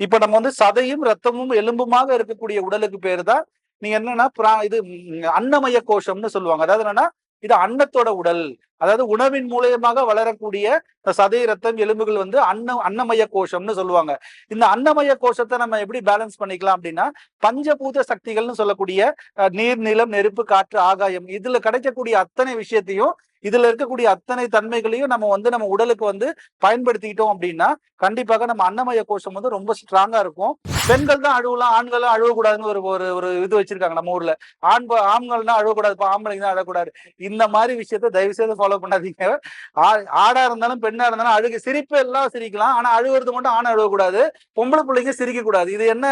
இப்ப நம்ம வந்து சதையும் ரத்தமும் எலும்புமாக இருக்கக்கூடிய உடலுக்கு பேரு தான் நீங்க என்னன்னா பிரா- இது அன்னமய கோஷம்னு சொல்லுவாங்க. அதாவது என்னன்னா இது அன்னத்தோட உடல். அதாவது உணவின் மூலியமாக வளரக்கூடிய இந்த சதை ரத்தம் எலும்புகள் வந்து அன்ன அன்னமய கோஷம்னு சொல்லுவாங்க. இந்த அன்னமய கோஷத்தை நம்ம எப்படி பேலன்ஸ் பண்ணிக்கலாம் அப்படின்னா பஞ்சபூத சக்திகள்னு சொல்லக்கூடிய நீர் நிலம் நெருப்பு காற்று ஆகாயம் இதுல கிடைக்கக்கூடிய அத்தனை விஷயத்தையும் இதுல இருக்கக்கூடிய அத்தனை தன்மைகளையும் நம்ம வந்து நம்ம உடலுக்கு வந்து பயன்படுத்திக்கிட்டோம் அப்படின்னா கண்டிப்பாக நம்ம அன்னமய கோஷம் வந்து ரொம்ப ஸ்ட்ராங்கா இருக்கும். பெண்கள் தான் அழுவலாம் ஆண்கள் அழுவக்கூடாதுன்னு ஒரு ஒரு ஒரு இது வச்சிருக்காங்க நம்ம ஊர்ல. ஆண் ஆண்கள்னா அழுவக்கூடாதுப்பா ஆம்பளைங்க தான் அழக்கூடாது. இந்த மாதிரி விஷயத்த தயவு செய்து ஃபாலோ பண்ணாதீங்க. ஆடா இருந்தாலும் பெண்ணா இருந்தாலும் அழுகு சிரிப்பு எல்லாம் சிரிக்கலாம். ஆனா அழுகுறது மட்டும் ஆணை அழுகக்கூடாது. பொம்பளை பிள்ளைங்க சிரிக்க கூடாது இது என்ன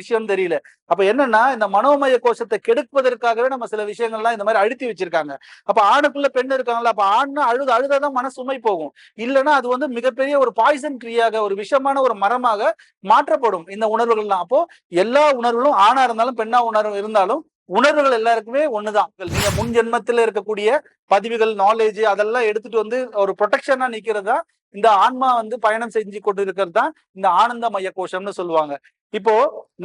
விஷயம் தெரியல. அப்ப என்னன்னா இந்த மனோமய கோஷத்தை கெடுப்பதற்காகவே நம்ம சில விஷயங்கள்லாம் இந்த மாதிரி அழுத்தி வச்சிருக்காங்க. அப்ப ஆணுக்குள்ள பெண் இருக்காங்களா அப்ப ஆண்னா அழுது அழுதாதான் மன சுமை போகும். இல்லைன்னா அது வந்து மிகப்பெரிய ஒரு பாய்சன் ட்ரீயாக ஒரு விஷமான ஒரு மரமாக மாற்றப்படும் இந்த உணர்வுகள்லாம். அப்போ எல்லா உணர்வுகளும் ஆணா இருந்தாலும் பெண்ணா உணர்வு இருந்தாலும் உணர்வுகள் எல்லாருக்குமே ஒண்ணுதான். நீங்க முன் ஜென்மத்துல இருக்கக்கூடிய பதிவுகள் நாலேஜ் அதெல்லாம் எடுத்துட்டு வந்து ஒரு ப்ரொடெக்ஷனா நிக்கிறதா? இந்த ஆன்மா வந்து பயணம் செஞ்சு கொண்டு இருக்கிறது தான் இந்த ஆனந்த மைய கோஷம்னு சொல்லுவாங்க. இப்போ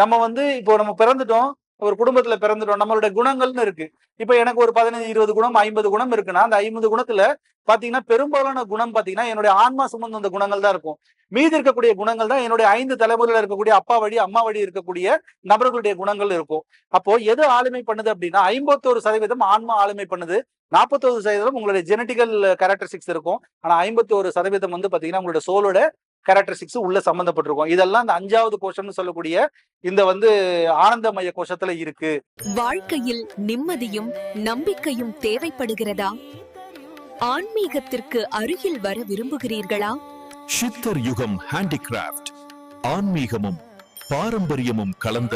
நம்ம வந்து இப்போ நம்ம பிறந்துட்டோம். ஒரு குடும்பத்துல பிறந்துட்டோம் நம்மளுடைய குணங்கள்னு இருக்கு. இப்போ எனக்கு ஒரு பதினஞ்சு இருபது குணம் ஐம்பது குணம் இருக்குன்னா அந்த ஐம்பது குணத்துல பாத்தீங்கன்னா பெரும்பாலான குணம் பாத்தீங்கன்னா என்னுடைய ஆன்மா சுமந்த அந்த குணங்கள் தான் இருக்கும். மீதி இருக்கக்கூடிய குணங்கள் தான் என்னுடைய ஐந்து தலைமுறையில இருக்கக்கூடிய அப்பா வழி அம்மா வழி இருக்கக்கூடிய நபர்களுடைய குணங்கள் இருக்கும். அப்போ எது ஆளுமை பண்ணுது அப்படின்னா ஐம்பத்தோரு சதவீதம் ஆன்மா ஆளுமை பண்ணுது. நாற்பத்தோரு சதவீதம் உங்களுடைய ஜெனட்டிக்கல் கேரக்டரிஸ்டிக்ஸ் இருக்கும். ஆனா ஐம்பத்தோரு சதவீதம் வந்து பாத்தீங்கன்னா உங்களுடைய சோலோட கேரக்டரிஸ்டிக்ஸ் உள்ள சம்பந்தப்பட்டிருக்கும். இதெல்லாம் இந்த அஞ்சாவது கோஷம்னு சொல்லக்கூடிய இந்த வந்து ஆனந்தமய கோஷத்துல இருக்கு. வாழ்க்கையில் நிம்மதியும் நம்பிக்கையும் தேவைப்படுகிறதா? ஆன்மீகத்திற்கு அருகில் வர விரும்புகிறீர்களா? சித்தர் யுகம் ஹேண்டிகிராஃப்ட் ஆன்மீகமும் பாரம்பரியமும் கலந்த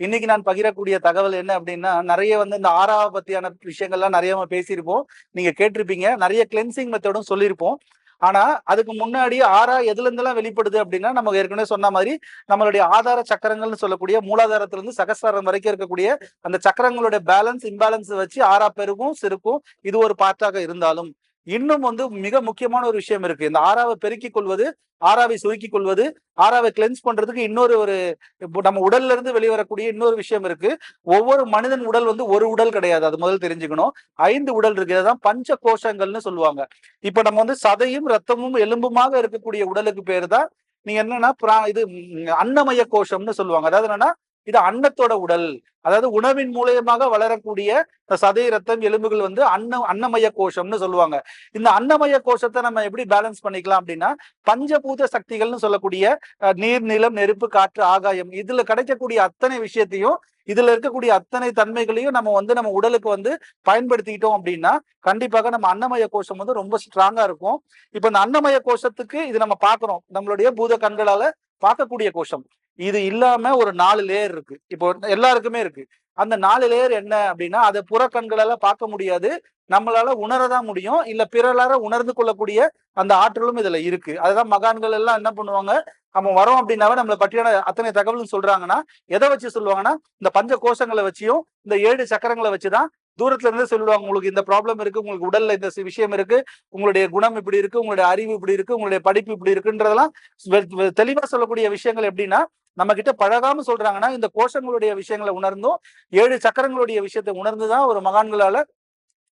இன்னைக்கு நான் பகிரக்கூடிய தகவல் என்ன அப்படின்னா நிறைய வந்து இந்த ஆறாவை பத்தியான விஷயங்கள்லாம் நிறைய நம்ம பேசியிருப்போம். நீங்க கேட்டிருப்பீங்க. நிறைய கிளென்சிங் மெத்தடும் சொல்லியிருப்போம். ஆனா அதுக்கு முன்னாடி ஆறா எதுல இருந்தெல்லாம் வெளிப்படுது அப்படின்னா நம்ம ஏற்கனவே சொன்ன மாதிரி நம்மளுடைய ஆதார சக்கரங்கள்னு சொல்லக்கூடிய மூலாதாரத்திலிருந்து சகஸ்தாரம் வரைக்கும் இருக்கக்கூடிய அந்த சக்கரங்களுடைய பேலன்ஸ் இம்பேலன்ஸ் வச்சு ஆறா பெருகும் சிறுக்கும் இது ஒரு பார்ட்டாக இருந்தாலும். இன்னும் வந்து மிக முக்கியமான ஒரு விஷயம் இருக்கு. இந்த ஆறாவை பெருக்கிக் கொள்வது ஆறாவை சுருக்கிக் கொள்வது ஆறாவை கிளென்ஸ் பண்றதுக்கு இன்னொரு ஒரு நம்ம உடல்ல இருந்து வெளிவரக்கூடிய இன்னொரு விஷயம் இருக்கு. ஒவ்வொரு மனிதன் உடல் வந்து ஒரு உடல் கிடையாது. அது முதல் தெரிஞ்சுக்கணும். ஐந்து உடல் இருக்கு. இதுதான் பஞ்ச கோஷங்கள்னு சொல்லுவாங்க. இப்ப நம்ம வந்து சதையும் ரத்தமும் எலும்புமாக இருக்கக்கூடிய உடலுக்கு பேர் தான் நீங்க என்னன்னா பிரா- இது அன்னமய கோஷம்னு சொல்லுவாங்க. அதாவது என்னன்னா இது அன்னத்தோட உடல். அதாவது உணவின் மூலியமாக வளரக்கூடிய இந்த சதை ரத்தம் எலும்புகள் வந்து அன்ன அன்னமய கோஷம்னு சொல்லுவாங்க. இந்த அன்னமய கோஷத்தை நம்ம எப்படி பேலன்ஸ் பண்ணிக்கலாம் அப்படின்னா பஞ்சபூத சக்திகள்னு சொல்லக்கூடிய நீர் நிலம் நெருப்பு காற்று ஆகாயம் இதுல கிடைக்கக்கூடிய அத்தனை விஷயத்தையும் இதுல இருக்கக்கூடிய அத்தனை தன்மைகளையும் நம்ம வந்து நம்ம உடலுக்கு வந்து பயன்படுத்திக்கிட்டோம் அப்படின்னா கண்டிப்பாக நம்ம அன்னமய கோஷம் வந்து ரொம்ப ஸ்ட்ராங்கா இருக்கும். இப்ப இந்த அன்னமய கோஷத்துக்கு இது நம்ம பாக்குறோம் நம்மளுடைய பூத கண்களால பார்க்கக்கூடிய கோஷம். இது இல்லாம ஒரு நாலு லேயர் இருக்கு. இப்போ எல்லாருக்குமே இருக்கு. அந்த நாலு லேயர் என்ன அப்படின்னா அதை புற கண்களால பார்க்க முடியாது. நம்மளால உணரதான் முடியும். இல்ல பிறலார உணர்ந்து கொள்ளக்கூடிய அந்த ஆற்றலும் இதுல இருக்கு. அதுதான் மகான்கள் எல்லாம் என்ன பண்ணுவாங்க? நம்ம வரோம் அப்படின்னாவே நம்மளை பற்றியான அத்தனை தகவலும் சொல்றாங்கன்னா எதை வச்சு சொல்லுவாங்கன்னா இந்த பஞ்ச கோஷங்களை வச்சியும் இந்த ஏழு சக்கரங்களை வச்சுதான் தூரத்துல இருந்து சொல்லுவாங்க. உங்களுக்கு இந்த ப்ராப்ளம் இருக்கு உங்களுக்கு உடல்ல இந்த விஷயம் இருக்கு உங்களுடைய குணம் இப்படி இருக்கு உங்களுடைய அறிவு இப்படி இருக்கு உங்களுடைய படிப்பு இப்படி இருக்குன்றதெல்லாம் வெ- தெளிவா சொல்லக்கூடிய விஷயங்கள் எப்படின்னா நம்ம கிட்ட பழகாம சொல்றாங்கன்னா இந்த கோஷங்களுடைய விஷயங்களை உணர்ந்தும் ஏழு சக்கரங்களுடைய விஷயத்தை உணர்ந்துதான் ஒரு மகான்களால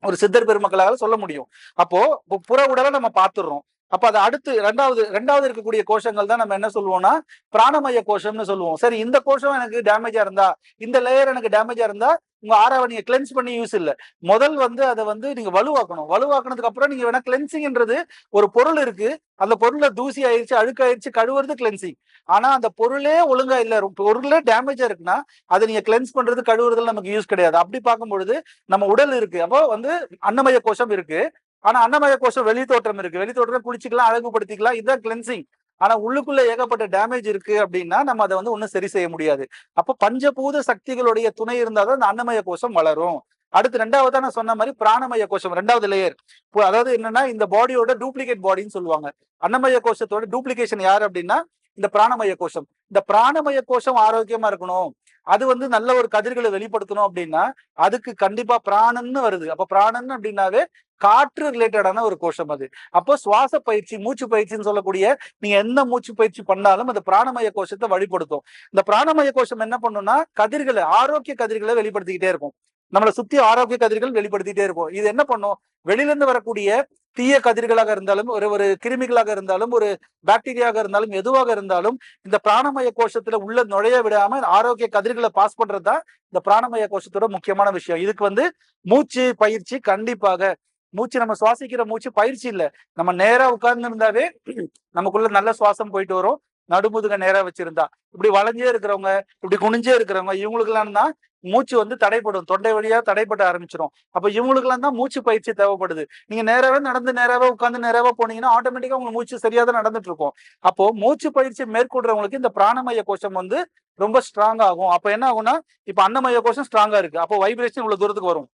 ஒரு சித்தர் பெருமக்களால சொல்ல முடியும். அப்போ இப்போ புற உடலை நம்ம பார்த்துடுறோம். அப்ப அது அடுத்து ரெண்டாவது ரெண்டாவது இருக்கக்கூடிய கோஷங்கள் தான் நம்ம என்ன சொல்லுவோம்னா பிராணமய கோஷம்னு சொல்லுவோம். சரி இந்த கோஷம் எனக்கு டேமேஜா இருந்தா இந்த லேயர் எனக்கு டேமேஜா இருந்தா உங்க ஆறாவை நீங்க கிளென்ஸ் பண்ணி யூஸ் இல்ல. முதல் வந்து அதை வந்து நீங்க வலுவாக்கணும். வலுவாக்குனதுக்கு அப்புறம் நீங்க வேணா கிளென்சிங்ன்றது ஒரு பொருள் இருக்கு. அந்த பொருள்ல தூசி ஆயிடுச்சு அழுக்காயிருச்சு கழுவுறது கிளென்சிங் ஆனா அந்த பொருளே ஒழுங்கா இல்ல. பொருளே டேமேஜா இருக்குன்னா அதை நீங்க கிளென்ஸ் பண்றது கழுவுறதுல நமக்கு யூஸ் கிடையாது. அப்படி பார்க்கும்பொழுது நம்ம உடல் இருக்கு. அப்போ வந்து அன்னமய கோஷம் இருக்கு. ஆனா அன்னமய கோஷம் வெளி தோற்றம் இருக்கு. வெளி தோற்றம் குளிச்சுக்கலாம் அழகுபடுத்திக்கலாம். இதுதான் கிளென்சிங் ஆனா உள்ளுக்குள்ள ஏகப்பட்ட டேமேஜ் இருக்கு அப்படின்னா நம்ம அதை வந்து ஒன்றும் சரி செய்ய முடியாது. அப்போ பஞ்சபூத சக்திகளுடைய துணை இருந்தாதான் அந்த அன்னமய கோஷம் வளரும். அடுத்து ரெண்டாவது நான் சொன்ன மாதிரி பிராணமய கோஷம் ரெண்டாவது லேயர் அதாவது என்னன்னா இந்த பாடியோட டூப்ளிகேட் பாடின்னு சொல்லுவாங்க. அன்னமய கோஷத்தோட டூப்ளிகேஷன் யார் அப்படின்னா இந்த பிராணமய கோஷம். இந்த பிராணமய கோஷம் ஆரோக்கியமா இருக்கணும். அது வந்து நல்ல ஒரு கதிர்களை வெளிப்படுத்தணும் அப்படின்னா அதுக்கு கண்டிப்பா பிராணன்னு வருது. அப்ப பிராணன் அப்படின்னாவே காற்று ரிலேட்டடான ஒரு கோஷம் அது. அப்போ சுவாச பயிற்சி மூச்சு பயிற்சின்னு சொல்லக்கூடிய நீங்க எந்த மூச்சு பயிற்சி பண்ணாலும் அந்த பிராணமய கோஷத்தை வழிபடுத்தும். இந்த பிராணமய கோஷம் என்ன பண்ணும்னா கதிர்களை ஆரோக்கிய கதிர்களை வெளிப்படுத்திக்கிட்டே இருக்கும். நம்மளை சுத்தி ஆரோக்கிய கதிர்கள் வெளிப்படுத்திட்டே இருக்கும் இது என்ன பண்ணும்? வெளியில இருந்து வரக்கூடிய தீய கதிர்களாக இருந்தாலும் ஒரு ஒரு கிருமிகளாக இருந்தாலும் ஒரு பாக்டீரியாவாக இருந்தாலும் எதுவாக இருந்தாலும் இந்த பிராணமய கோஷத்துல உள்ள நுழைய விடாம ஆரோக்கிய கதிர்களை பாஸ் பண்றதுதான் இந்த பிராணமய கோஷத்தோட முக்கியமான விஷயம். இதுக்கு வந்து மூச்சு பயிற்சி கண்டிப்பாக. மூச்சு நம்ம சுவாசிக்கிற மூச்சு பயிற்சி இல்லை. நம்ம நேரா உட்கார்ந்து இருந்தாவே நமக்குள்ள நல்ல சுவாசம் போயிட்டு வரும். நடுமுதுக நேரா வச்சிருந்தா. இப்படி வளைஞ்சே இருக்கிறவங்க இப்படி குனிஞ்சே இருக்கிறவங்க இவங்களுக்கு எல்லாம் தான் மூச்சு வந்து தடைப்படும் தொண்டை வழியா தடைப்பட ஆரம்பிச்சிடும் அப்ப இவங்களுக்கு எல்லாம் தான் மூச்சு பயிற்சி தேவைப்படுது. நீங்க நேராவே நடந்து நேராவே உட்காந்து நேராவே போனீங்கன்னா ஆட்டோமேட்டிக்கா உங்க மூச்சு சரியா தான் நடந்துட்டு இருக்கும் அப்போ மூச்சு பயிற்சி மேற்கொள்றவங்களுக்கு இந்த பிராணமய கோஷம் வந்து ரொம்ப ஸ்ட்ராங் ஆகும். அப்ப என்ன ஆகும்னா இப்ப அன்னமய கோஷம் ஸ்ட்ராங்கா இருக்கு. அப்போ வைப்ரேஷன் இவ்வளவு தூரத்துக்கு வரும்.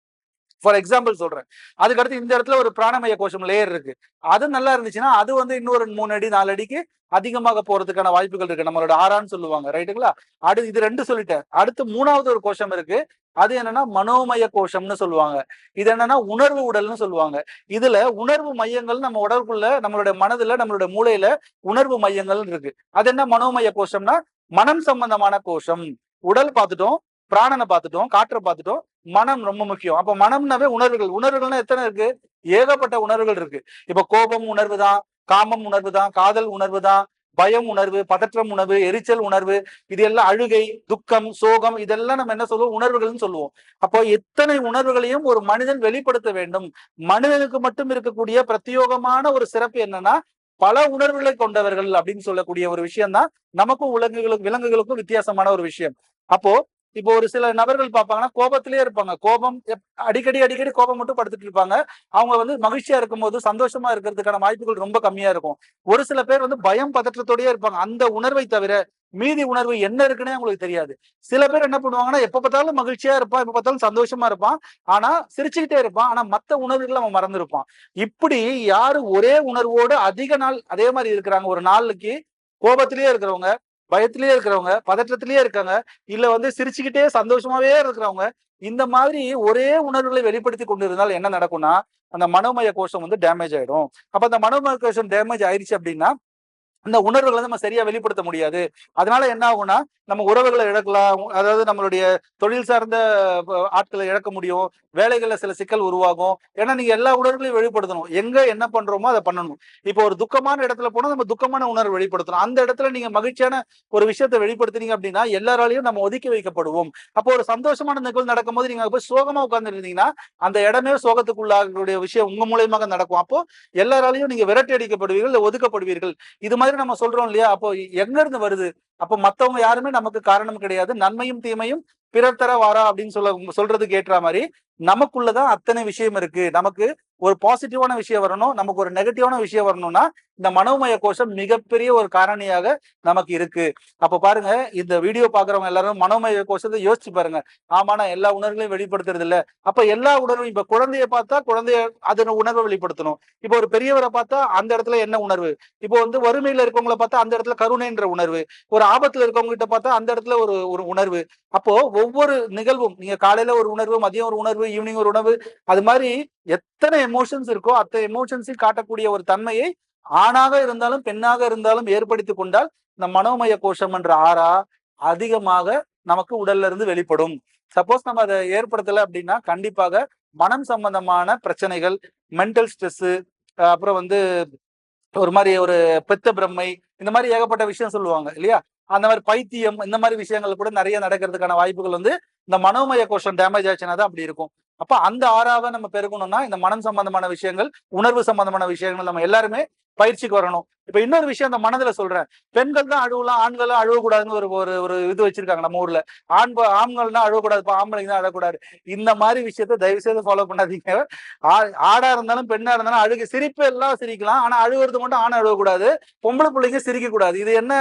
ஃபார் எக்ஸாம்பிள் சொல்றேன். அதுக்கடுத்து இந்த இடத்துல ஒரு பிராணமய கோஷம் லேயர் இருக்கு. அது நல்லா இருந்துச்சுன்னா அது வந்து இன்னொரு மூணு அடி நாலு அடிக்கு அதிகமாக போறதுக்கான வாய்ப்புகள் இருக்கு. நம்மளோட ஆறான்னு சொல்லுவாங்க ரைட்டுங்களா அடுத்து இது ரெண்டு சொல்லிட்டேன். அடுத்து மூணாவது ஒரு கோஷம் இருக்கு. அது என்னன்னா மனோமய கோஷம்னு சொல்லுவாங்க. இது என்னன்னா உணர்வு உடல்னு சொல்லுவாங்க. இதுல உணர்வு மையங்கள் நம்ம உடலுக்குள்ள நம்மளுடைய மனதுல நம்மளுடைய மூளையில உணர்வு மையங்கள் இருக்கு. அது என்ன மனோமய கோஷம்னா மனம் சம்பந்தமான கோஷம். உடல் பார்த்துட்டோம் பிராணனை பார்த்துட்டோம் காற்றை பார்த்துட்டோம் மனம் ரொம்ப முக்கியம். அப்ப மனம்னாவே உணர்வுகள். உணர்வுகள்னா எத்தனை இருக்கு? ஏகப்பட்ட உணர்வுகள் இருக்கு. இப்ப கோபம் உணர்வு தான் காமம் உணர்வு தான் காதல் உணர்வு தான் பயம் உணர்வு பதற்றம் உணர்வு எரிச்சல் உணர்வு இது எல்லாம் அழுகை துக்கம் சோகம் இதெல்லாம் நம்ம என்ன சொல்லுவோம்? உணர்வுகள்னு சொல்லுவோம். அப்போ எத்தனை உணர்வுகளையும் ஒரு மனிதன் வெளிப்படுத்த வேண்டும்? மனிதனுக்கு மட்டும் இருக்கக்கூடிய பிரத்யோகமான ஒரு சிறப்பு என்னன்னா பல உணர்வுகளை கொண்டவர்கள் அப்படின்னு சொல்லக்கூடிய ஒரு விஷயம் தான் நமக்கும் விலங்குகளுக்கும் விலங்குகளுக்கும் வித்தியாசமான ஒரு விஷயம். அப்போ இப்போ ஒரு சில நபர்கள் பார்ப்பாங்கன்னா கோபத்திலே இருப்பாங்க. கோபம் அடிக்கடி அடிக்கடி கோபம் மட்டும் படுத்துட்டு இருப்பாங்க. அவங்க வந்து மகிழ்ச்சியா இருக்கும்போது சந்தோஷமா இருக்கிறதுக்கான வாய்ப்புகள் ரொம்ப கம்மியா இருக்கும். ஒரு சில பேர் வந்து பயம் பதற்றத்தோடயே இருப்பாங்க. அந்த உணர்வை தவிர மீதி உணர்வு என்ன இருக்குன்னே அவங்களுக்கு தெரியாது. சில பேர் என்ன பண்ணுவாங்கன்னா எப்ப பார்த்தாலும் மகிழ்ச்சியா இருப்பான் எப்ப பார்த்தாலும் சந்தோஷமா இருப்பான். ஆனா சிரிச்சுக்கிட்டே இருப்பான். ஆனா மத்த உணர்வுகளை அவன் மறந்துருப்பான். இப்படி யாரு ஒரே உணர்வோடு அதிக நாள் அதே மாதிரி இருக்கிறாங்க. ஒரு நாளுக்கு கோபத்திலேயே இருக்கிறவங்க பயத்திலேயே இருக்கிறவங்க பதற்றத்திலேயே இருக்காங்க இல்ல வந்து சிரிச்சுக்கிட்டே சந்தோஷமாவே இருக்கிறவங்க இந்த மாதிரி ஒரே உணர்வுகளை வெளிப்படுத்தி கொண்டிருந்தால் என்ன நடக்கும்னா அந்த மனோமய கோஷம் வந்து டேமேஜ் ஆயிடும். அப்ப அந்த மனோமய கோஷம் டேமேஜ் ஆயிடுச்சு அப்படின்னா அந்த உணர்வுகளை நம்ம சரியா வெளிப்படுத்த முடியாது. அதனால என்ன ஆகும்னா நம்ம உறவுகளை இழக்கலாம் அதாவது நம்மளுடைய தொழில் சார்ந்த ஆட்களை இழக்க முடியும் வேலைகள்ல சில சிக்கல் உருவாகும். ஏன்னா நீங்க எல்லா உணர்வுகளையும் வெளிப்படுத்தணும். எங்க என்ன பண்றோமோ அதை பண்ணணும். இப்போ ஒரு துக்கமான இடத்துல போனா நம்ம துக்கமான உணர்வு வெளிப்படுத்தணும். அந்த இடத்துல நீங்க மகிழ்ச்சியான ஒரு விஷயத்தை வெளிப்படுத்துனீங்க அப்படின்னா எல்லாராலையும் நம்ம ஒதுக்கி வைக்கப்படுவோம். அப்போ ஒரு சந்தோஷமான நிகழ்வு நடக்கும்போது நீங்க போய் சோகமா உட்கார்ந்து இருந்தீங்கன்னா அந்த இடமே சோகத்துக்குள்ளாக விஷயம் உங்க மூலியமாக நடக்கும். அப்போ எல்லாராலையும் நீங்க விரட்டி அடிக்கப்படுவீர்கள் ஒதுக்கப்படுவீர்கள். இது மாதிரி மாதிரி நம்ம சொல்றோம் இல்லையா? அப்போ எங்க இருந்து வருது? அப்போ மத்தவங்க யாருமே நமக்கு காரணம் கிடையாது. நன்மையும் தீமையும் பிறர் தர வாரா அப்படின்னு சொல்ல சொல்றதுக்கு ஏற்ற மாதிரி நமக்குள்ளதான் அத்தனை விஷயம் இருக்கு. நமக்கு ஒரு பாசிட்டிவான விஷயம் வரணும். நமக்கு ஒரு நெகட்டிவான விஷயம் வரணும்னா இந்த மனோமய கோஷம் மிகப்பெரிய ஒரு காரணியாக நமக்கு இருக்கு. அப்ப பாருங்க இந்த வீடியோ பாக்குறவங்க எல்லாரும் மனோமய கோஷத்தை யோசிச்சு பாருங்க. ஆமா நான் எல்லா உணர்வுகளையும் வெளிப்படுத்துறது இல்ல. அப்ப எல்லா உணர்வும் இப்ப குழந்தைய பார்த்தா குழந்தைய அதன் உணர்வை வெளிப்படுத்தணும். இப்போ ஒரு பெரியவரை பார்த்தா அந்த இடத்துல என்ன உணர்வு? இப்போ வந்து வறுமையில இருக்கவங்களை பார்த்தா அந்த இடத்துல கருணைன்ற உணர்வு. ஒரு ஆபத்துல இருக்கவங்க கிட்ட பார்த்தா அந்த இடத்துல ஒரு ஒரு உணர்வு. அப்போ ஒவ்வொரு நிகழ்வும் நீங்க காலையில ஒரு உணர்வு மதியம் ஒரு உணர்வு ஈவினிங் ஒரு உணர்வு அது மாதிரி எத்தனை எமோஷன்ஸ் இருக்கோ அத்தனை எமோஷன்ஸையும் காட்டக்கூடிய ஒரு தன்மையை ஆணாக இருந்தாலும் பெண்ணாக இருந்தாலும் ஏற்படுத்தி கொண்டால் இந்த மனோமய கோஷம் என்ற ஆறா அதிகமாக நமக்கு உடல்ல இருந்து வெளிப்படும். சப்போஸ் நம்ம அதை ஏற்படுத்தல அப்படின்னா கண்டிப்பாக மனம் சம்பந்தமான பிரச்சனைகள் மென்டல் ஸ்ட்ரெஸ் அப்புறம் வந்து ஒரு மாதிரி ஒரு பெத்த பிரம்மை இந்த மாதிரி ஏகப்பட்ட விஷயம் சொல்லுவாங்க இல்லையா? அந்த மாதிரி பைத்தியம் இந்த மாதிரி விஷயங்கள் கூட நிறைய நடக்கிறதுக்கான வாய்ப்புகள் வந்து இந்த மனோமய கோஷம் டேமேஜ் ஆச்சுன்னா தான் அப்படி இருக்கும். அப்ப அந்த ஆறாவை நம்ம பெருகணும்னா இந்த மனம் சம்பந்தமான விஷயங்கள் உணர்வு சம்பந்தமான விஷயங்கள் நம்ம எல்லாருமே பயிற்சிக்கு வரணும். இப்ப இன்னொரு விஷயம் அந்த மனதுல சொல்றேன். பெண்கள் தான் அழுவலாம் ஆண்களும் அழுவக்கூடாதுன்னு ஒரு ஒரு ஒரு இது வச்சிருக்காங்க நம்ம ஊர்ல. ஆண் ஆண்கள் தான் அழுவக்கூடாது ஆம்பளைங்க தான் அழக்கூடாது. இந்த மாதிரி விஷயத்த தயவு செய்து ஃபாலோ பண்ணாதீங்க ஆடா இருந்தாலும் பெண்ணா இருந்தாலும் அழுகு சிரிப்பு எல்லாம் சிரிக்கலாம். ஆனா அழுகுறது மட்டும் ஆண் அழுவக்கூடாது. பொம்பளை பிள்ளைங்க சிரிக்க கூடாது இது என்ன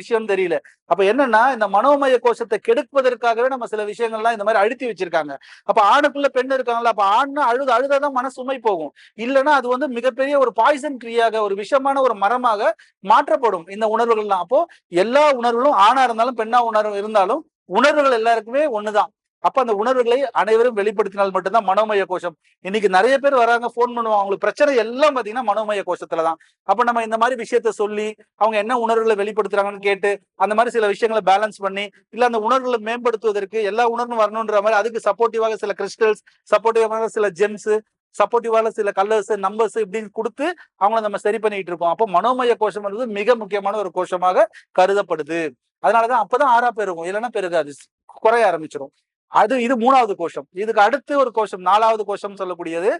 விஷயம்னு தெரியல. அப்ப என்னன்னா இந்த மனோமய கோஷத்தை கெடுப்பதற்காகவே நம்ம சில விஷயங்கள்லாம் இந்த மாதிரி அழுத்தி வச்சிருக்காங்க. அப்ப ஆணுக்குள்ள பெண் இருக்காங்களா அப்ப ஆண் அழுது அழுதாதான் மன சுமை போகும். இல்லைன்னா அது வந்து மிகப்பெரிய ஒரு பாய்சன் கிரியாக ஒரு விஷமான ஒரு மரம் மரமாக மாற்றப்படும் இந்த உணர்வுகள்லாம். அப்போ எல்லா உணர்வுகளும் ஆணா இருந்தாலும் பெண்ணா உணர்வு இருந்தாலும் உணர்வுகள் எல்லாருக்குமே ஒண்ணுதான். அப்ப அந்த உணர்வுகளை அனைவரும் வெளிப்படுத்தினால் மட்டும்தான் மனோமய கோஷம். இன்னைக்கு நிறைய பேர் வராங்க போன் பண்ணுவாங்க. அவங்களுக்கு பிரச்சனை எல்லாம் பாத்தீங்கன்னா மனோமய கோஷத்துல தான் அப்ப நம்ம இந்த மாதிரி விஷயத்த சொல்லி அவங்க என்ன உணர்வுகளை வெளிப்படுத்துறாங்கன்னு கேட்டு அந்த மாதிரி சில விஷயங்களை பேலன்ஸ் பண்ணி இல்ல அந்த உணர்வுகளை மேம்படுத்துவதற்கு எல்லா உணர்வும் வரணுன்ற மாதிரி அதுக்கு சப்போர்ட்டிவாக சில கிறிஸ்டல்ஸ் சப்போர்ட்டிவாக சில ஜெம்ஸ் சப்போர்ட்டிவான சில கலர்ஸ் நம்பர்ஸ் இப்படின்னு கொடுத்து அவங்கள நம்ம சரி பண்ணிட்டு இருக்கோம். அப்போ மனோமய கோஷம் என்பது மிக முக்கியமான ஒரு கோஷமாக கருதப்படுது. அதனாலதான் அப்பதான் ஆறா பெருகும். இல்லைன்னா பெருகாது. குறைய ஆரம்பிச்சிடும் அது இது மூணாவது கோஷம். இதுக்கு அடுத்து ஒரு கோஷம் நாலாவது கோஷம் சொல்லக்கூடியது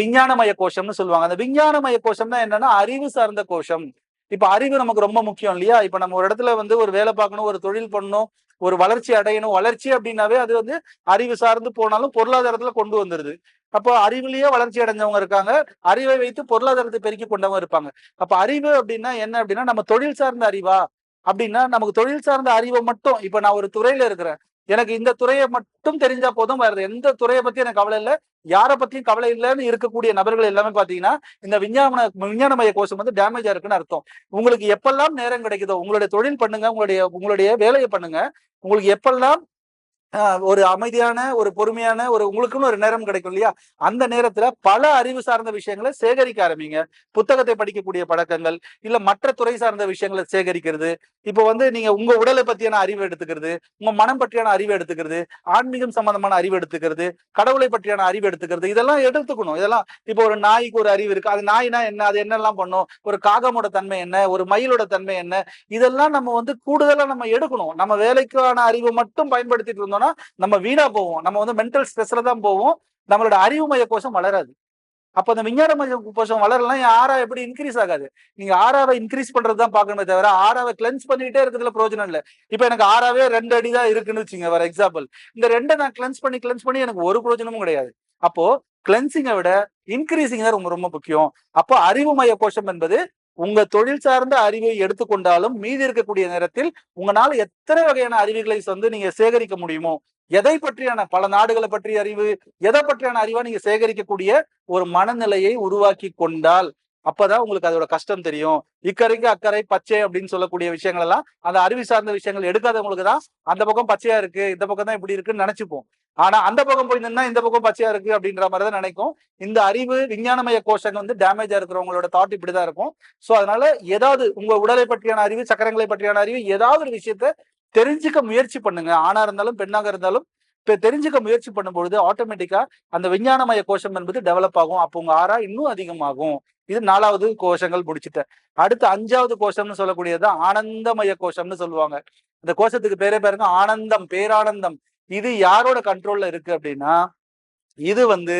விஞ்ஞானமய கோஷம்னு சொல்லுவாங்க. அந்த விஞ்ஞானமய கோஷம்னா என்னன்னா அறிவு சார்ந்த கோஷம். இப்ப அறிவு நமக்கு ரொம்ப முக்கியம் இல்லையா? இப்ப நம்ம ஒரு இடத்துல வந்து ஒரு வேலை பார்க்கணும் ஒரு தொழில் பண்ணணும் ஒரு வளர்ச்சி அடையணும் வளர்ச்சி அப்படின்னாவே அது வந்து அறிவு சார்ந்து போனாலும் பொருளாதாரத்துல கொண்டு வந்துருது. அப்போ அறிவுலயே வளர்ச்சி அடைஞ்சவங்க இருக்காங்க. அறிவை வைத்து பொருளாதாரத்தை பெருக்கி கொண்டவங்க இருப்பாங்க. அப்ப அறிவு அப்படின்னா என்ன அப்படின்னா நம்ம தொழில் சார்ந்த அறிவா? அப்படின்னா நமக்கு தொழில் சார்ந்த அறிவை மட்டும் இப்ப நான் ஒரு துறையில இருக்கிறேன். எனக்கு இந்த துறையை மட்டும் தெரிஞ்சா போதும் வேற எந்த துறையை பத்தி எனக்கு கவலை இல்லை. யாரை பத்தியும் கவலை இல்லைன்னு இருக்கக்கூடிய நபர்கள் எல்லாமே பாத்தீங்கன்னா இந்த விஞ்ஞான விஞ்ஞான மைய கோஷம் வந்து டேமேஜா இருக்குன்னு அர்த்தம். உங்களுக்கு எப்பெல்லாம் நேரம் கிடைக்குதோ உங்களுடைய தொழில் பண்ணுங்க உங்களுடைய உங்களுடைய வேலையை பண்ணுங்க உங்களுக்கு எப்பெல்லாம் ஒரு அமைதியான ஒரு பொறுமையான ஒரு உங்களுக்குன்னு ஒரு நேரம் கிடைக்கும் இல்லையா? அந்த நேரத்துல பல அறிவு சார்ந்த விஷயங்களை சேகரிக்க ஆரம்பிங்க. புத்தகத்தை படிக்கக்கூடிய பழக்கங்கள் இல்ல மற்ற துறை சார்ந்த விஷயங்களை சேகரிக்கிறது. இப்போ வந்து நீங்க உங்க உடலை பத்தியான அறிவு எடுத்துக்கிறது உங்க மனம் பற்றியான அறிவு எடுத்துக்கிறது ஆன்மீகம் சம்பந்தமான அறிவு எடுத்துக்கிறது கடவுளை பற்றியான அறிவு எடுத்துக்கிறது இதெல்லாம் எடுத்துக்கணும். இதெல்லாம் இப்போ ஒரு நாய்க்கு ஒரு அறிவு இருக்கு. அது நாய்னா என்ன? அது என்னெல்லாம் பண்ணும்? ஒரு காகமோட தன்மை என்ன? ஒரு மயிலோட தன்மை என்ன? இதெல்லாம் நம்ம வந்து கூடுதலா நம்ம எடுக்கணும். நம்ம வேலைக்கான அறிவை மட்டும் பயன்படுத்திட்டு போனோம்னா நம்ம வீணா போவோம். நம்ம வந்து மென்டல் ஸ்ட்ரெஸ்ல தான் போவோம். நம்மளோட அறிவு மைய கோஷம் வளராது. அப்போ அந்த விஞ்ஞான மைய கோஷம் வளரலாம் என் ஆறா எப்படி இன்க்ரீஸ் ஆகாது? நீங்க ஆறாவை இன்க்ரீஸ் பண்றதுதான் பார்க்கணுமே தவிர ஆறாவை கிளென்ஸ் பண்ணிட்டே இருக்கிறதுல பிரயோஜனம் இல்லை. இப்ப எனக்கு ஆறாவே ரெண்டு அடி தான் இருக்குன்னு வச்சுங்க ஃபார் எக்ஸாம்பிள் இந்த ரெண்டை நான் கிளென்ஸ் பண்ணி கிளென்ஸ் பண்ணி எனக்கு ஒரு பிரயோஜனமும் கிடையாது. அப்போ கிளென்சிங்கை விட இன்க்ரீசிங் தான் ரொம்ப ரொம்ப முக்கியம். அப்போ அறிவு மைய கோஷம் என்பது உங்க தொழில் சார்ந்த அறிவை எடுத்துக்கொண்டாலும் மீதி இருக்கக்கூடிய நேரத்தில் உங்களால எத்தனை வகையான அறிவுகளை வந்து நீங்க சேகரிக்க முடியுமோ எதை பற்றியான பல நாடுகளை பற்றிய அறிவு எதை பற்றியான அறிவா நீங்க சேகரிக்கக்கூடிய ஒரு மனநிலையை உருவாக்கி கொண்டால் அப்பதான் உங்களுக்கு அதோட கஷ்டம் தெரியும். இக்கரைக்கு அக்கறை பச்சை அப்படின்னு சொல்லக்கூடிய விஷயங்கள் எல்லாம் அந்த அறிவு சார்ந்த விஷயங்கள் எடுக்காதவங்களுக்கு தான் அந்த பக்கம் பச்சையா இருக்கு இந்த பக்கம் தான் இப்படி இருக்குன்னு நினைச்சுப்போம். ஆனா அந்த பக்கம் போய் நின்னா இந்த பக்கம் பச்சையா இருக்கு அப்படின்ற மாதிரி தான் நினைக்கும். இந்த அறிவு விஞ்ஞானமய கோஷங்கள் வந்து டேமேஜா இருக்கிறவங்களோட தாட் இப்படிதான் இருக்கும். சோ அதனால ஏதாவது உங்க உடலை பற்றியான அறிவு சக்கரங்களை பற்றியான அறிவு ஏதாவது ஒரு விஷயத்த தெரிஞ்சுக்க முயற்சி பண்ணுங்க. ஆணா இருந்தாலும் பெண்ணாக இருந்தாலும் இப்ப தெரிஞ்சுக்க முயற்சி பண்ணும்பொழுது ஆட்டோமேட்டிக்கா அந்த விஞ்ஞானமய கோஷம் என்பது டெவலப் ஆகும். அப்போ உங்க ஆறா இன்னும் அதிகமாகும். இது நாலாவது கோஷங்கள் முடிச்சிட்டேன். அடுத்து அஞ்சாவது கோஷம்னு சொல்லக்கூடியது ஆனந்தமய கோஷம்னு சொல்லுவாங்க. இந்த கோஷத்துக்கு பேரே பாருங்க ஆனந்தம் பேரானந்தம். இது யாரோட கண்ட்ரோல்ல இருக்கு அப்படின்னா இது வந்து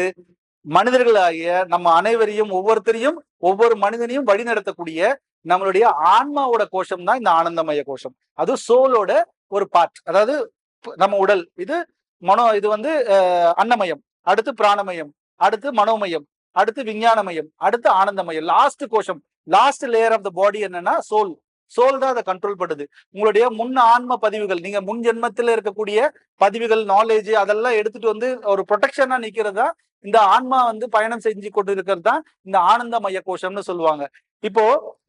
மனிதர்களாகிய நம்ம அனைவரையும் ஒவ்வொருத்தரையும் ஒவ்வொரு மனிதனையும் வழிநடத்தக்கூடிய நம்மளுடைய ஆன்மாவோட கோஷம் தான் இந்த ஆனந்தமய கோஷம். அது சோலோட ஒரு பார்ட் அதாவது நம்ம உடல். இது மனோ இது வந்து அன்னமயம். அடுத்து பிராணமயம். அடுத்து மனோமயம். அடுத்து விஞ்ஞானமயம். அடுத்து ஆனந்தமயம். லாஸ்ட் கோஷம். Last layer of the body என்னன்னா சோல் சோல் தான் அதை கண்ட்ரோல் பண்ணுது. உங்களுடைய முன் ஆன்ம பதிவுகள் நீங்க முன் ஜென்மத்தில் இருக்கக்கூடிய பதிவுகள் நாலேஜ் அதெல்லாம் எடுத்துட்டு வந்து ஒரு ப்ரொடெக்ஷனா நிக்கிறதா தான். இந்த ஆன்மா வந்து பயணம் செஞ்சு கொண்டு இருக்கிறது தான் இந்த ஆனந்தமய கோஷம்னு சொல்லுவாங்க. இப்போ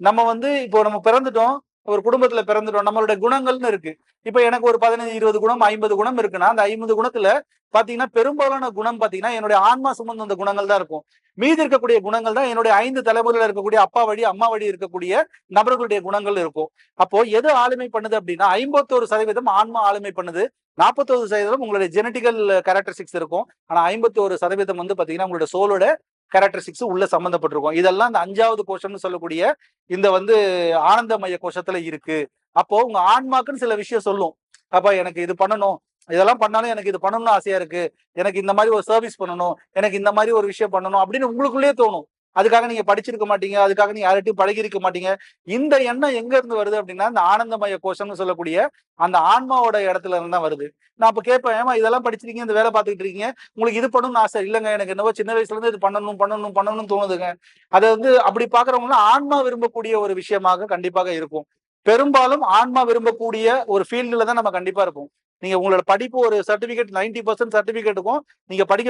நம்ம வந்து இப்போ நம்ம பிறந்துட்டோம். ஒரு குடும்பத்துல பிறந்துட்டோம் நம்மளுடைய குணங்கள்னு இருக்கு. இப்போ எனக்கு ஒரு பதினஞ்சு இருபது குணம் ஐம்பது குணம் இருக்குன்னா அந்த ஐம்பது குணத்துல பாத்தீங்கன்னா பெரும்பாலான குணம் பாத்தீங்கன்னா என்னுடைய ஆன்மா சுமந்த அந்த குணங்கள் தான் இருக்கும். மீதி இருக்கக்கூடிய குணங்கள் தான் என்னுடைய ஐந்து தலைமுறையில இருக்கக்கூடிய அப்பா வழி அம்மா வழி இருக்கக்கூடிய நபர்களுடைய குணங்கள் இருக்கும். அப்போ எது ஆளுமை பண்ணுது அப்படின்னா ஐம்பத்தோரு சதவீதம் ஆன்மா ஆளுமை பண்ணுது. நாற்பத்தோரு சதவீதம் உங்களுடைய ஜெனட்டிக்கல் கேரக்டரிஸ்டிக்ஸ் இருக்கும். ஆனா ஐம்பத்தோரு சதவீதம் வந்து பாத்தீங்கன்னா உங்களோட சோலோட கேரக்டரிஸ்டிக்ஸ் உள்ள சம்மந்தப்பட்டிருக்கும் இதெல்லாம் இந்த அஞ்சாவது கோஷம்னு சொல்லக்கூடிய இந்த வந்து ஆனந்தமய கோஷத்துல இருக்கு. அப்போ உங்க ஆன்மாக்குன்னு சில விஷயம் சொல்லும். அப்ப எனக்கு இது பண்ணணும். இதெல்லாம் பண்ணாலும் எனக்கு இது பண்ணணும்னு ஆசையா இருக்கு. எனக்கு இந்த மாதிரி ஒரு சர்வீஸ் பண்ணணும். எனக்கு இந்த மாதிரி ஒரு விஷயம் பண்ணணும் அப்படின்னு உங்களுக்குள்ளேயே தோணும். அதுக்காக நீங்க படிச்சிருக்க மாட்டீங்க அதுக்காக நீங்க யார்கிட்டயும் பழகி இருக்க மாட்டீங்க. இந்த எண்ணம் எங்க இருந்து வருது அப்படின்னா இந்த ஆனந்தமய கோஷம்னு சொல்லக்கூடிய அந்த ஆன்மாவோட இடத்துல இருந்து தான் வருது. நான் அப்ப கேட்பேன் ஏமா இதெல்லாம் படிச்சிருக்கீங்க இந்த வேலை பார்த்துக்கிட்டு இருக்கீங்க? உங்களுக்கு இது பண்ணணும்னு ஆசை இல்லைங்க. எனக்கு என்னவோ சின்ன வயசுல இருந்து இது பண்ணணும் பண்ணணும் பண்ணணும்னு தோணுதுங்க. அதை வந்து அப்படி பாக்குறவங்க ஆன்மா விரும்பக்கூடிய ஒரு விஷயமாக கண்டிப்பாக இருக்கும். பெரும்பாலும் ஆன்மா விரும்பக்கூடிய ஒரு ஃபீல்டுல தான் நம்ம கண்டிப்பா இருப்போம். நீங்க உங்களோட படிப்பு ஒரு சர்டிபிகேட் நைன்டி பர்சன்ட் சர்டிபிகேட்டுக்கும் நீங்க படிக்க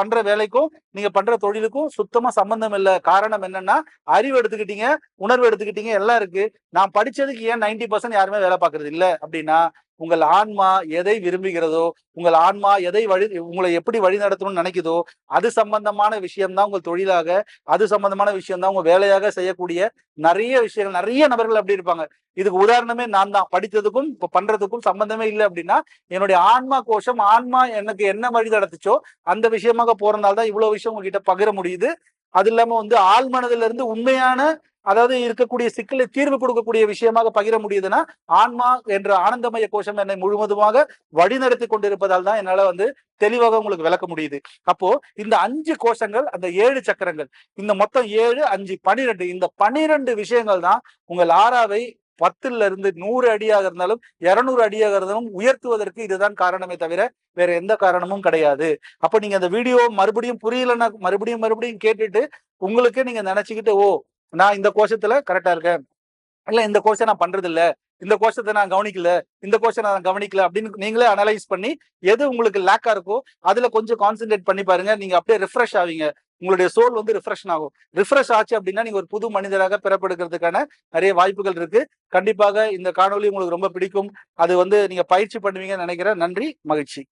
பண்ற வேலைக்கும் நீங்க பண்ற தொழிலுக்கும் சுத்தமா சம்பந்தம் இல்ல. காரணம் என்னன்னா அறிவு எடுத்துக்கிட்டீங்க உணர்வு எடுத்துக்கிட்டீங்க எல்லாம் இருக்கு. நான் படிச்சதுக்கு ஏன் நைன்டி பர்சன்ட் யாருமே வேலை பார்க்கறது இல்ல அப்படின்னா உங்கள் ஆன்மா எதை விரும்புகிறதோ உங்கள் ஆன்மா எதை வழி உங்களை எப்படி வழி நடத்தணும்னு நினைக்குதோ அது சம்பந்தமான விஷயம்தான் உங்கள் தொழிலாக அது சம்பந்தமான விஷயம்தான் உங்க வேலையாக செய்யக்கூடிய நிறைய விஷயங்கள் நிறைய நபர்கள் அப்படி இருப்பாங்க. இதுக்கு உதாரணமே நான் தான். படித்ததுக்கும் இப்போ பண்றதுக்கும் சம்பந்தமே இல்லை அப்படின்னா என்னுடைய ஆன்மா கோஷம் ஆன்மா எனக்கு என்ன வழி நடத்துச்சோ அந்த விஷயமாக போறதுனால தான் இவ்வளவு விஷயம் உங்ககிட்ட பகிர முடியுது. அது இல்லாம வந்து ஆள் இருந்து உண்மையான அதாவது இருக்கக்கூடிய சிக்கலை தீர்வு கொடுக்கக்கூடிய விஷயமாக பகிர முடியுதுன்னா ஆன்மா என்ற ஆனந்தமய கோஷம் என்னை முழுவதுமாக வழிநடத்தி கொண்டிருப்பதால் தான் என்னால வந்து தெளிவாக உங்களுக்கு விளக்க முடியுது. அப்போ இந்த அஞ்சு கோஷங்கள் அந்த ஏழு சக்கரங்கள் இந்த மொத்தம் ஏழு அஞ்சு பனிரெண்டு இந்த பனிரெண்டு விஷயங்கள் தான் உங்கள் ஆறாவை பத்துல இருந்து நூறு அடியாக இருந்தாலும் இருநூறு அடியாக இருந்தாலும் உயர்த்துவதற்கு இதுதான் காரணமே தவிர வேற எந்த காரணமும் கிடையாது. அப்ப நீங்க அந்த வீடியோ மறுபடியும் புரியலன்னா மறுபடியும் மறுபடியும் கேட்டுட்டு உங்களுக்கே நீங்க நினைச்சுக்கிட்டு ஓ நான் இந்த கோஷத்துல கரெக்டா இருக்கேன். இல்ல இந்த கோஷம் நான் பண்றது இல்ல இந்த கோஷத்தை நான் கவனிக்கல. இந்த கோஷம் நான் கவனிக்கல அப்படின்னு நீங்களே அனலைஸ் பண்ணி எது உங்களுக்கு லேக்கா இருக்கோ அதுல கொஞ்சம் கான்சென்ட்ரேட் பண்ணி பாருங்க. நீங்க அப்படியே ரிஃப்ரெஷ் ஆவீங்க. உங்களுடைய சோல் வந்து ரிஃப்ரெஷ் ஆகும். ரிஃப்ரெஷ் ஆச்சு அப்படின்னா நீங்க ஒரு புது மனிதராக பிறப்பெடுக்கிறதுக்கான நிறைய வாய்ப்புகள் இருக்கு. கண்டிப்பாக இந்த காணொளி உங்களுக்கு ரொம்ப பிடிக்கும். அது வந்து நீங்க பயிற்சி பண்ணுவீங்கன்னு நினைக்கிறேன். நன்றி மகிழ்ச்சி.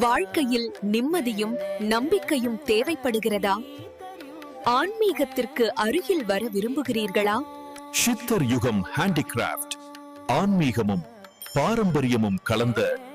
வாழ்க்கையில் நிம்மதியும் நம்பிக்கையும் தேவைப்படுகிறதா? ஆன்மீகத்திற்கு அருகில் வர விரும்புகிறீர்களா? சித்தர் யுகம் ஹேண்டிகிராஃப்ட் ஆன்மீகமும் பாரம்பரியமும் கலந்த